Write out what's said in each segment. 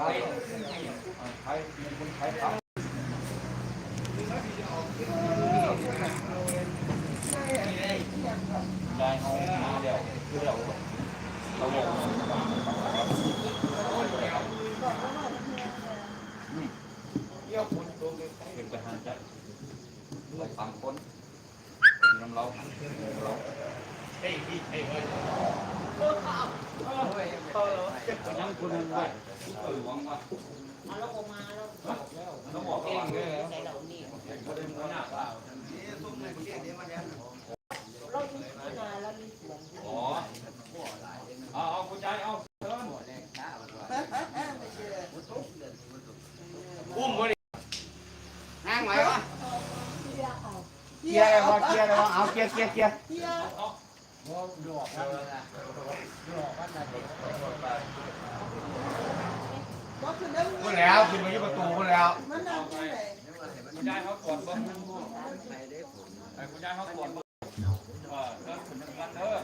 ช้ใช้มีคนใช้ครับได้เขามาเดี๋ยวเดี๋ยวเราบอกเยี่ยมคุณตัวเป็นไปหาจัดเราสามคนน้ำเราเรายังคุณนึงด้วยเออหวังว่า เอาลงออกมาแล้ว ต้องบอกเองเลย ใส่เหล่านี้ ประเด็นว่าหน้าตา เราที่นาแล้วมีสวน อ๋อเอาเอาคุณยายเอาเติมอุ้มมาดิ นั่งไหมวะเกียร์เลยวะเกียร์ เอาเกียร์เกียร์เกียร์พูดแล้วขึ้นมาที่ประตูพูดแล้วคุณยายเขาตรวจบ้างคุณยายเขาตรวจบ้างเออเดินถึงกันเด้อ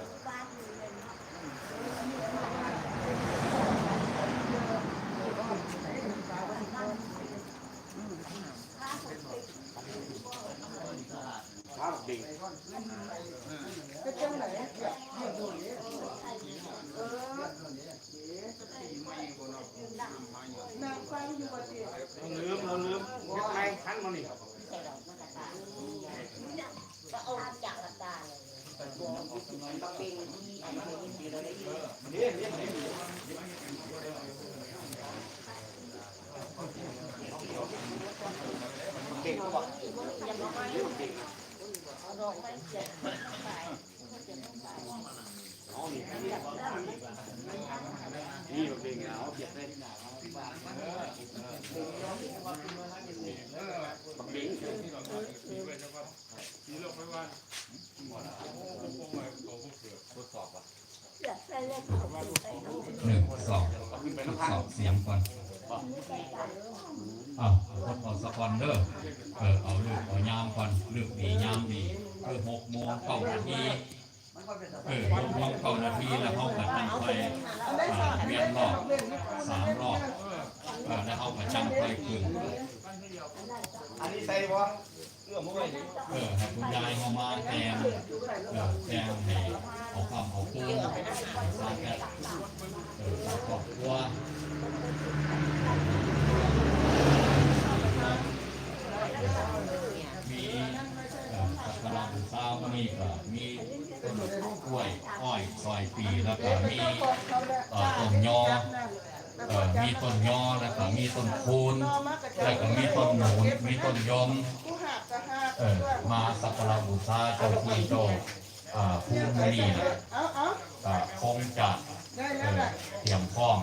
ลืมเราลืมเฮ็ดไงทันมานี่ใส่เหล่ามาตรการก็เอาจากกระดาเลยก็เป็นที่อันนี้เราได้ยิน เก่งก็บอก ยังไม่เอาดอกไม้เจ็ดไป นี่แบบเก่งเอาเกียร์เลยบักบิงหนึ่งสองเอาขึ้นไปทดน้ำพังสอบเสียงก่อนเอาทดสอบสปอนเดอร์เออเอาเลูกเอายามก่อนเลูกดียามดีเออหกโมงเก้านาที เออหกโมงเก้านาทีแล้วเขาก็ตั้งไฟอ่าเวียนรอบสามรอบแล้วเขาก็จังไฟขึ้นอันนี้ใส่วะเอื้อมมือดิเออให้คุณยายเขามาแทนเออแทนให้เอาคำเอาคูนสร้างแค่เออครอบครัวมีเออสักการะบูชาก็มีก็มี ต้นกล้วยอ้อยซอยปีแล้วก็มีเอ่อต้นยอเอ่อมีต้นยอแล้วก็มีต้นคูนแล้วก็มีต้นหมูนมีต้นยมเออมาสักการะบูชาเจ้าที่เจ้าอ่าภูมินี่นะก็คงจะเอ่อเตรียมพร้อม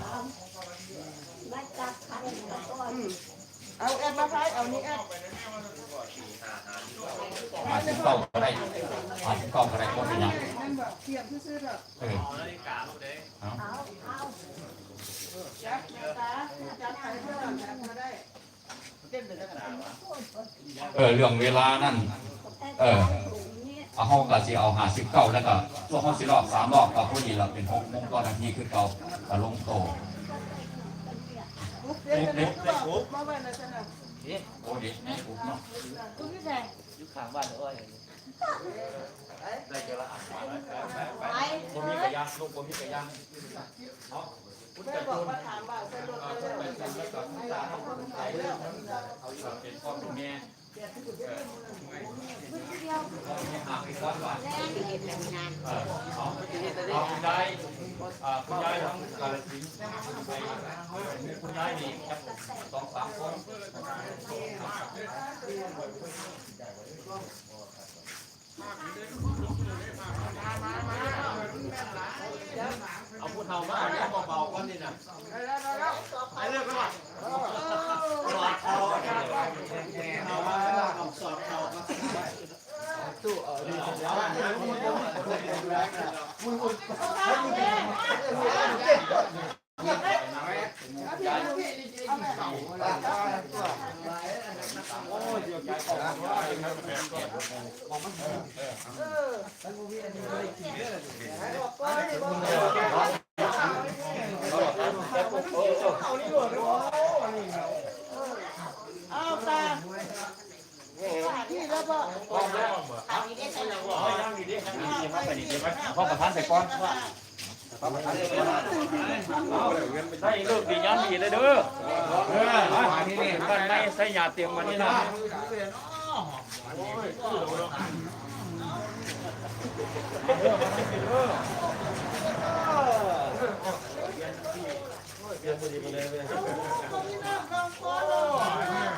เอาแอดมาพายเอานี่แอดอาสิบเก้าก็ได้อาสิบเก้าก็ได้คนเป็นหยัง นั่นบอกเทียมซื่อๆแบบ เออเอา จับตาจับไปเพื่อนจับมาได้ เออเรื่องเวลานั่น เออเอาห้องก็สิเอาหาสิบเก้าแล้วก็ช่วงห้องสิรอบสามรอบก็พอดีเราเป็นหกโมงตอนาทีคือเก่าก็ลงโตปุ๊บเด็กกันก็บอกมาไว้ในสนามโอ้เนาะคุณพี่แดงอยู่ข้างบ้านอ้อยได้เจอละไปผมมีกระยางลูกผมมีกระยางเนาะคุณแม่จะบอกว่าถามว่าใส่รถไปต้นแล้วไปต้นแล้วก็คุณตาเนไทยแล้วเอาเป็นพ่อเป็นแม่ พ่องเอาเอาคุณยายอ่าคุณยายทั้งกาลสินคุณยายนี่ครับสองสามคนเอาพูดเท่ามาเอาเบาๆก่อนนี่นะ ไอ้เรื่องไปวะสอบเขาเอามาสอบเขาตู้เออดีสุดแล้วมึงอุ่นให้มึงเป็นโอ้ยเดี๋ยวใจออกว่าเองครับเป็นก่อนของมัน เออ เอานี่หมดเลย พ่อ พร้อมแล้ว อันนี้ได้ใช่ไหม อ๋อยังดีดิยังดีดิม พ่อประธานใส่ก่อนได้เลิกดีงานดีเลยเด้อเออมาที่นี่กันในใส่ยาเตรียมวันนี้นะ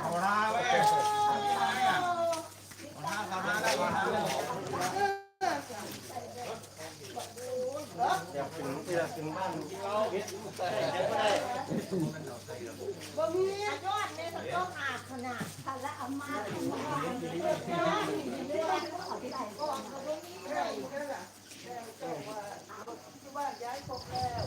เอาหน้าเว้ยเอาหน้าเอา หน้าได้เอาหน้าได้บ่มียอดเนี่ยมันต้องอาขนาดถ้าละอามาถึงว่าเรื่องเขาที่ไหนก็เขาไม่มีใครว่าย้ายครบแล้ว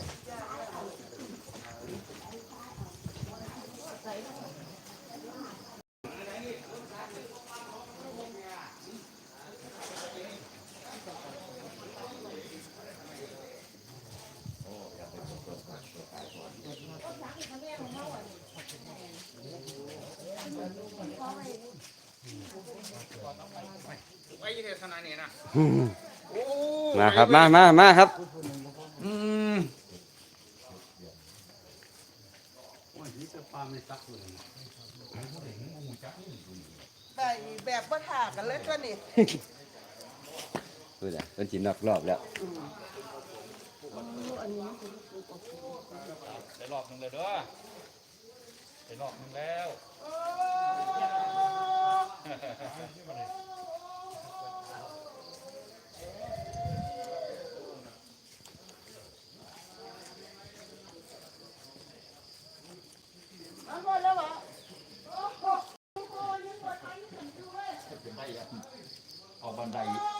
ไว้ยี่เทศนาเนี่ยนะมาครับมามามาครับ อืมได้แบบบ่ถากันเลยตัวนี้ดูจ้ะเป็นจีนนอกรอบแล้วได้รอบหนึงเลยเด้อได้รอบหนึงแล้ว เอาหมดแล้วเหรอเอบันได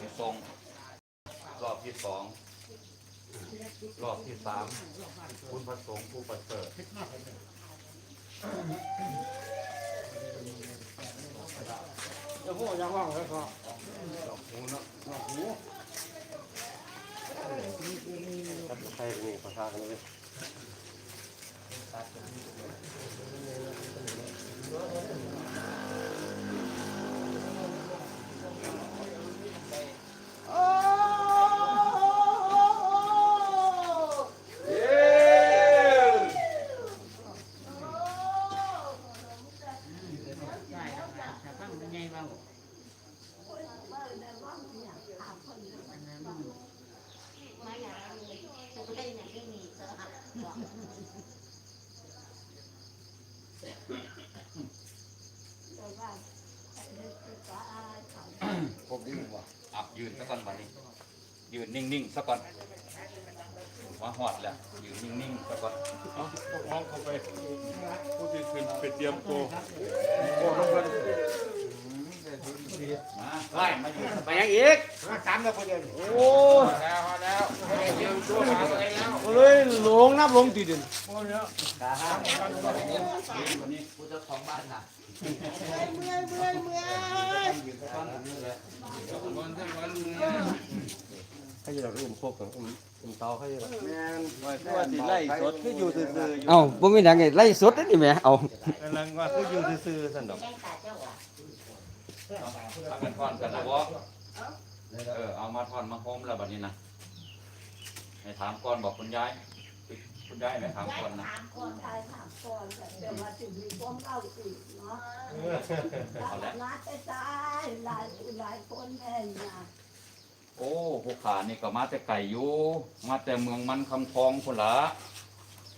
ำสุดสูงทรงรอบที่สองรอบที่สามคุณพระสงฆ์ผู้ประเสริฐจะพูดยังว่างเลยครับโอ้ มาอย่างนี้ไม่อย่างที่มีเจอหักบอก ผมดิ้งว่ะอะยืนซะก่อนวันนี้ ยืนนิ่งๆซะก่อนว่าหอดแล้วยืนนิ่งๆซะก่อนมองเข้าไปผู้ที่ขึ้นไปเตรียมตัวมาไล่มา อยู่ไปยังอีกสามแล้วคนเดียวโอ้แล้วแล้วเตรียมตัวหาตัวเองแล้วเลยหลงนับหลงตีดินวันนี้ผู้เจ้าของบ้านน่ะเมื่อยเมื่อยเมื่อยวันทั้งวันแม่นว่าสิไล่สดคืออยู่ซื่อๆอยู่เอ้าบ่มีหยังไงไล่สดนี่แหมเอากำลังว่าคืออยู่ซื่อๆสั่นดอก แกงตาเจ้าอะเอากันทอนกันนะวะเออเอามาทอนมาโฮมแล้วบัดนี้นะให้ถามก่อนบอกคุณยายคุณยายไหมถามก่อนนะถามคนไทยถามคนเดี๋ยวมาถึงมีความเล่าอีกเนาะเอาละมาแต่ตายหลายหลายคนแน่นะโอ้พวกขานี่ก็มาแต่ไก่อยู่มาแต่เมืองมันคำทองพุ่นละ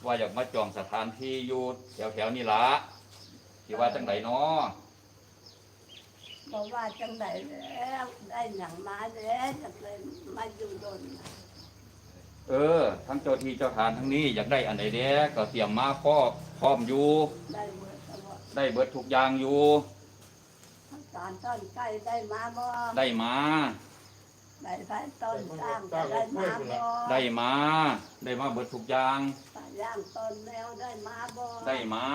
ว่าอยากมาจองสถานที่อยู่แถวแถวๆนี่ละที่ว่าจังไดเนาะ บอกว่าจังไหนแล้วได้หนังมาแล้วจะเลยมาอยู่ดนเออ ทั้งเจ้าที่เจ้าทานทั้งนี้อยากได้อันใดเด้ก็เตรียมมาพ่อพร้อมอยู่ได้เมื่อตลอดได้เบิดทุกอย่างอยู่การต้นไก่ได้มาบ่ได้มา ได้ไปต้นสร้างก็ได้มาบ่ได้มา ได้มาเบิดทุกอย่างปลาย่างต้นแล้วได้มาบ่ได้มา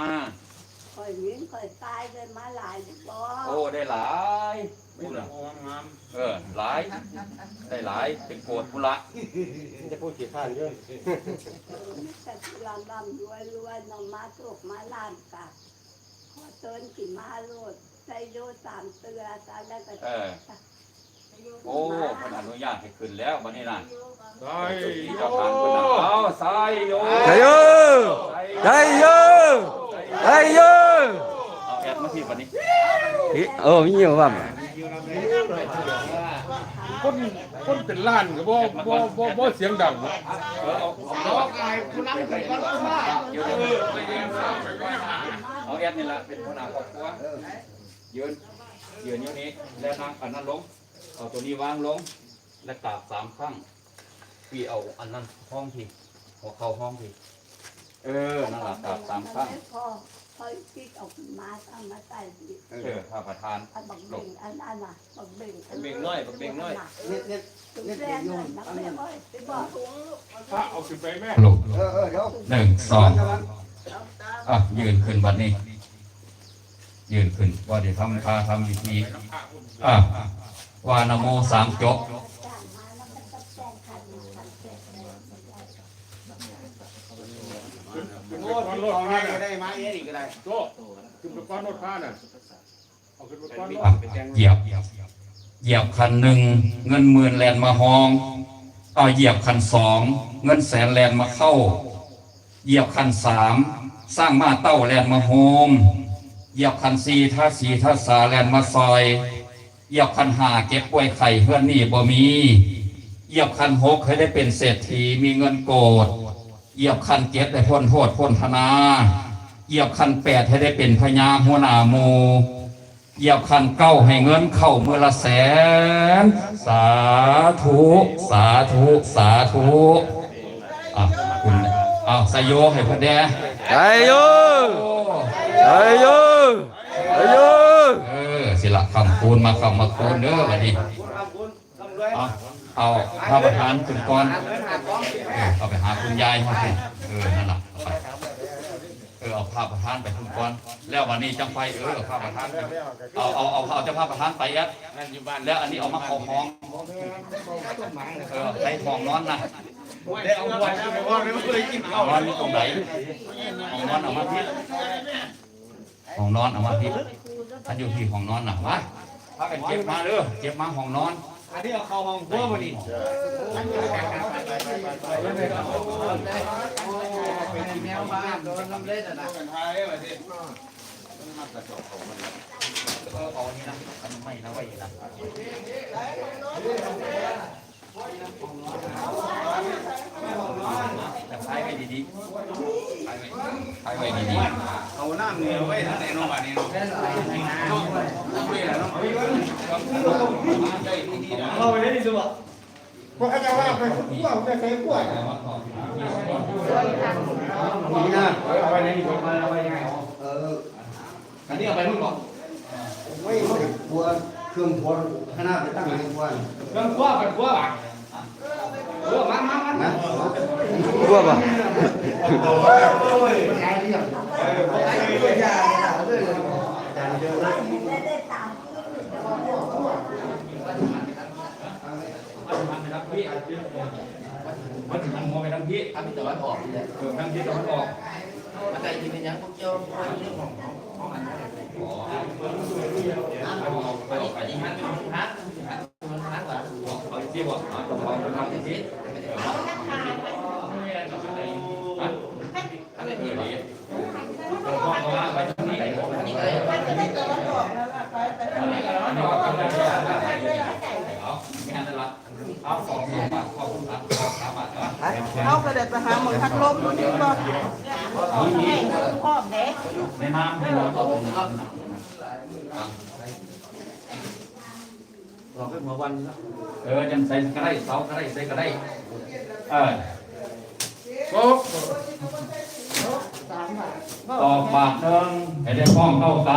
คอยวิ่งคอยตายเลยมาหลายบ่โอ้ได้หลายไม่ละออมงามเออหลาย ได้หลายเป็นโกดพุละจะพูดกี่ข้างเยอะแต่ลำลำรวยรวยน้องมาตกมาลานกะขอเตินกี่มาโลดใจโยสามเตือตาแล้วก็เออโอ้เพิ่นอนุญาตให้ขึ้นแล้วบัดนี้น่ะได้ที่เจ้าทานเพิ่นน่ะเอาสายโยใจโยใจโย ใจโยเอาแอดมาที่บัดนี้เออมีอยู่ว่าคนคนเป็นล้านก็บ่บ่บ่บ่เสียงดังเออเอาเอาร้องไห้ผู้นำเป็นคนมาเดี๋ยวเดี๋ยวเอาแอดนี่ละเป็นหัวหน้าครอบครัวยืนยืนอยู่นี้แล้วนั่งอันนั้นลงเอาตัวนี้วางลงและกราบสามครั้งพี่เอาอันนั้นห้องพี่หัวเข่าห้องพี่ เออนั่นล่ะกราบสามครั้งพอพอคิดออกมาทำมาใส่ดิเออพระประธานอันบักเบ่งอันอันน่ะบักเบ่งบักเบ่งน้อยบักเบ่งน้อย เน็ตเน็ตถึงแรงน่ะนักแม่บ่ไปบอกพระเอาขึ้นไปแม่ลูกเออเออเดี๋ยวหนึ่งสองอะยืนขึ้นวันนี้ ยืนขึ้นว่าเดี๋ยวทำพาทำพิธีอะวานะโมสามจบ จ้างมาแล้วมันต้องแจ้งขันขันเสร็จเลย โอ้ที่รถพาก็ได้มาเองก็ได้โตขึ้นไปก้อนรถพาน่ะเอาขึ้นไปก้อนรถเหยียบ เหยียบคันหนึ่งเงินหมื่นแลนมาหอง เอาเหยียบคันสองเงินแสนแลนมาเข้า เหยียบคันสามสร้างมาเต้าแลนมาโฮมเหยียบคันสี่ท่าสีท่าสาแลนมาซอยเหยียบคันห้าเก็บไว้ไข่เพื่อนนี่บ่มีเหยียบคันหกให้ได้เป็นเศรษฐีมีเงินโกด เหยียบคันเจ็ดได้พ้นโทษพ้นธนาเหยียบคันแปดให้ได้เป็นพญาหัวหน้าหมูเหยียบคันเก้าให้เงินเข้ามือละแสน สาธุ สาธุ สาธุอะคุณอ้าวสยโยให้พระแดใจโยใจโยใจโยเออสิละคำคูณมาคำมาคูณเด้อวันนี้เอา เอาพระประธานคุณก่อนเออเอาไปหาคุณยายเขาสิเออนั่นแหละเอาไปเออเอาพระประธานไปคุณก่อนแล้ววันนี้จังไปเออพระประธานไปเอาเอาเอาเอาเจ้าพระประธานไปยัดแล้วอันนี้เอามาเข้าห้องเออใส่ห้องนอนนะได้เอาไว้ไปว่าไม่เคยกินห้องนอนตรงไหนห้องนอนเอามาที่ห้องนอนเอามาที่อันอยู่ที่ห้องนอนน่ะมาพากันเก็บมาเด้อเก็บมาห้องนอน อันนี้เอาเข้าห้องครัวมาดิเป็นแนวบ้านโดนน้ำเล็ดอะนะไทยมาดิเออเอาอันนี้นะอันไม่นะไว้นะแต่ ใช้ไว้ดีๆใช้ไว้ใช้ไว้ดีเอาน้ำเหนียวไว้ทั้งไหนน้องบ้านนี้เนาะเข้าไปได้ดีสุดบ่พวกเขาจะว่าไปขั้วไปใส่ขั้วๆนี่นะเอาไปไหนดีมาเอาไปยังไงเอออันนี้เอาไปนู่นก่อนไม่กลัวเครื่องพอขนาดไปตั้งในครัวเครื่องขั้วกันขั้วบ่เออมามามานะกลัวป่ะได้ได้ตามมันไปทางพี่มันถึงมองไปทางพี่ทางที่ตะ วันออกเออทางที่ตะวันออกมันได้ยินยังพวกเจ้า ที่บอกเอาตรงเอาไปทางที่ฮะเออดีตรงห้องเอาไปทางนี้นี่อะไรมันจะได้เกิดวันออกแล้วล่ะไปไปทำไมกันอันนี้ก็ทำได้เอาไม่งั้นละเอาสองสองบาทขอบคุณครับสามบาทเอากระเด็ดไปหาหมอทักลมดูดีก่อนพ่อเด็กในน้ำให้เรา อบคุณครับรอแค่หัววันเออจังใส่ก็ได้เสาก็ได้ใส่ก็ได้เออโอ้ตอกบาทหนึ่งให้ได้ข้องเก้าก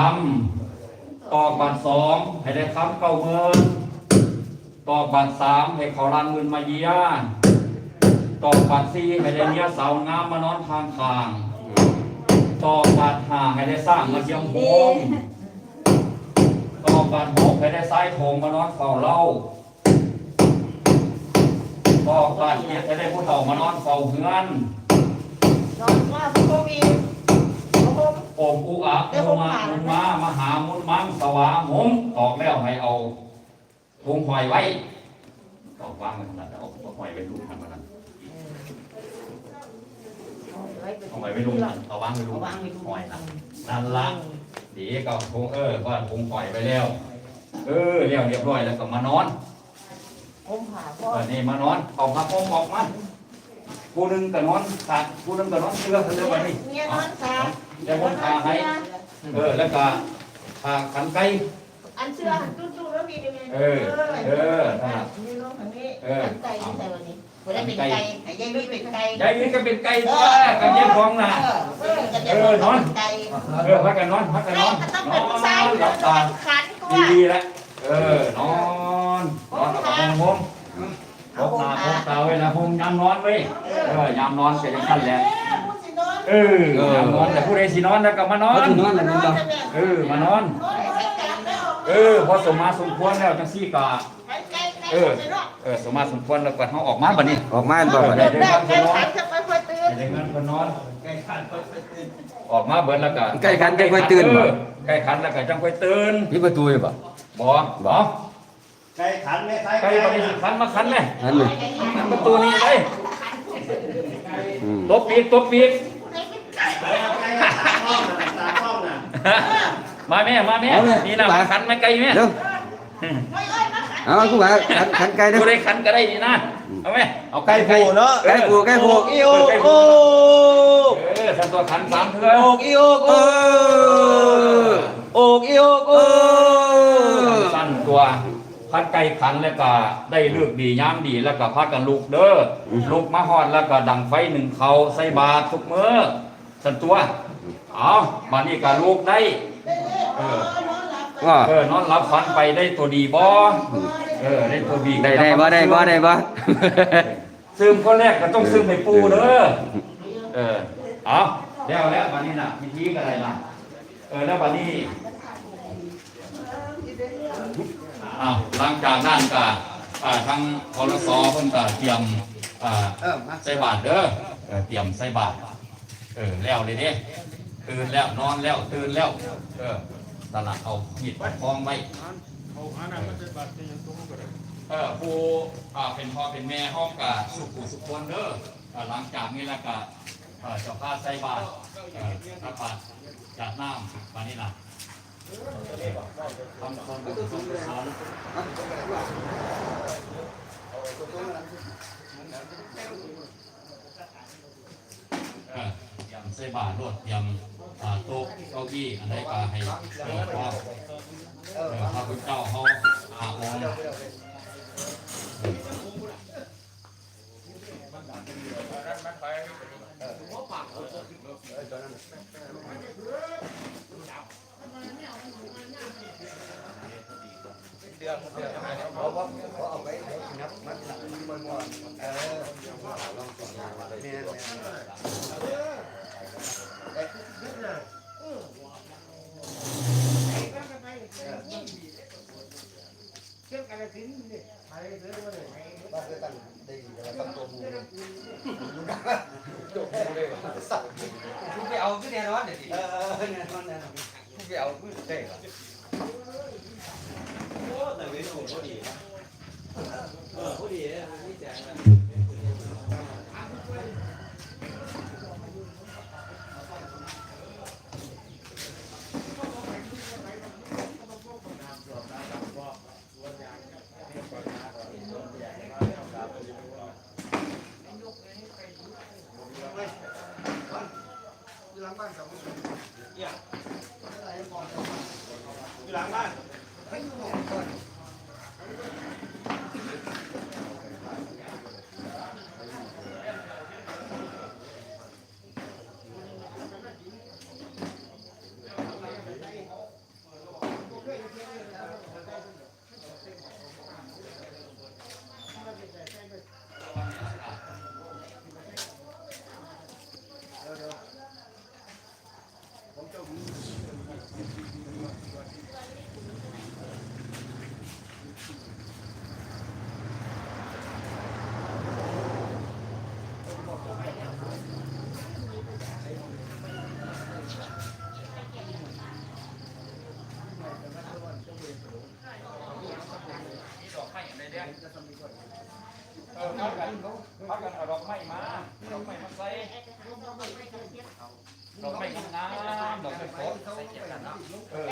ำตอกบาทสองให้ได้ค้ำเก้าเงินตอกบาทสามให้เขารันเงินมาเยียนตอกบาทสี่ให้ได้เนี้ยสาวงามมานอนทางข้างตต่อบาทหาให้ได้สร้างมาเชียงโฮม ต่อบาทหกให้ได้ซ้ายโถงมานอนเฝ้าเล่าต่อบาทเจ็ดให้ได้ผู้เฒ่ามานอนเฝ้าเฮือนนอนว่าโควิดโควิดโอมอุอะมุมามุมามหามุนมังสวาหงออกแล้วให้เอาทุงหอยไว้ตอกวางไว้ขนาดนั้นเอาหอยไว้ลูกทำมันนั้นเอาหอยไว้ลูกนั่นเอาวางไว้ลูกหอยนั่นนั่นละ ดีก็คงเออก็ทุงหอยไปแล้ว เออเรียบเรียบร้อยแล้วก็มานอนผมผ่าพ่อเออนี่มานอนเอาผ้าห่มออกมาผู้หนึงก็นอนขาดผู้หนึงก็นอนเสื้อเสื้อไว้นี่เมียนอนค่ะเดี๋ยวผมพาให้เออแล้วก็พาขันไก่อันเสื้อหันจุ๊ๆแล้วมีได้ไหมเออเออนั่นล่ะนี่น้องทางนี้เออไก่ที่ใส่วันนี้ วันนั้นเป็นไก่ไอ้ยัยนี่เป็นไก่ยายนี่ก็เป็นไก่ตัวกับยายฟองน่ะเออเออนอนไก่เออพักกันนอนพักกันนไก่อนก็ต้องนเป็นอนผู้ชายหลับตาขันตัวดีๆแล้วเออนอนนอนกับผมผมพกหน้าพกตาไว้นะผมยามนอนไว้เออยามนอนก็ยังขั้นแหละผู้สินอนเออยามนอนแต่ผู้ใดสินอนแล้วก็มานอนเขาสินอนแล้วแม่นบ่เออมานอน เออพอสมมาสมควรแล้วจังซี่ก็ เออ เออสมมาสมควรแล้วก็เฮาออกมาบัดนี้ออกมาบ่บัดได้นี้ได้ได้เงินได้เพิ่นนอนขันจะไปค่อยตื่นได้เงินเพิ่นนอนออกมาเบิดแล้วก็ใกล้คันใกล้ค่อยตื่นบ่เออใกล้คันแล้วก็จังค่อยตื่นมีประตูอยู่บ่ บ่บ่ไก่ขันไม่ใช่ใกล้บัดนี้สิคันมาคันเลยนั่นนี่คันประตูนี้เลยอืมตบปีกตบปีกไก่ห้องน่ะตาห้องน่ะมาแม่มาแม่นี่นะมาคันมาไกลแม่เดี๋ยว เอากูว่าขันขันไก่เด้อ กูได้คันก็ได้นี่นะเอาแม่เอาไก่ไก่ผูเนาะไก่ผูไก่ผู อีโอโอ้เออทำตัวคันสามเทื่อโอกอีโอกโอ้โอกอีโอกโอ้สั้นตัวพัดไก่ขันแล้วก็ได้เลือกดีย้ำดีแล้วก็พักกันลูกเด้ออลูกมาฮอดแล้วก็ดังไฟหนึ่งเขาใส่บาตรทุกมื้อสันตัว เอามานี่ก็ลูกได้ เออ ว่าเออนอนรับฝันไปได้ตัวดีบ่เออได้ตัวดีได้ได้บ่ได้บ่ได้บ่ซึมคนแรกก็ต้องซึมให้ปูเด้อเออเอาแล้วแล้ววันนี้น่ะพิธีก็ได้ล่ะเออแล้ววันนี้อ้าวหลังจากนั้นก็อ่าทางพลสเพิ่นก็เตรียมอ่าเออมาใส่บาตรเด้อเออเตรียมใส่บาตรเออแล้วเลยเด้ตื่นแล้วนอนแล้วตื่นแล้วเออ ตลาดเอาหยิบคล้องไว้เออผู้อ่าเป็นพ่อเป็นแม่ห้องกับสุขุสุขคนเด้ออ่าหลังจากนี้แล้วก็เออเจะพาใส่บาตรเออรับาตรจากน้ำปานนี้ล่ะทำความรู้สึกสอนเออ ส่บาตรรถเตรียมโต๊ะเก้าอี้อะไรปก็ให้เออพ่อเอวพระคุณเจ้าเขาอาองค์เดือนเดือนเพราะวาเขอาไปนับมันหลังมันเออลองต่อมาเลย กูไปเอาก็แน่นอนเดี๋ยวดิเออแน่นอนแน่นอนกูไปเอาก็ได้เหรอโอ้แต่เว้นโอ้โหดีนะเออโอ้ดีนะไม่แจ้งนะ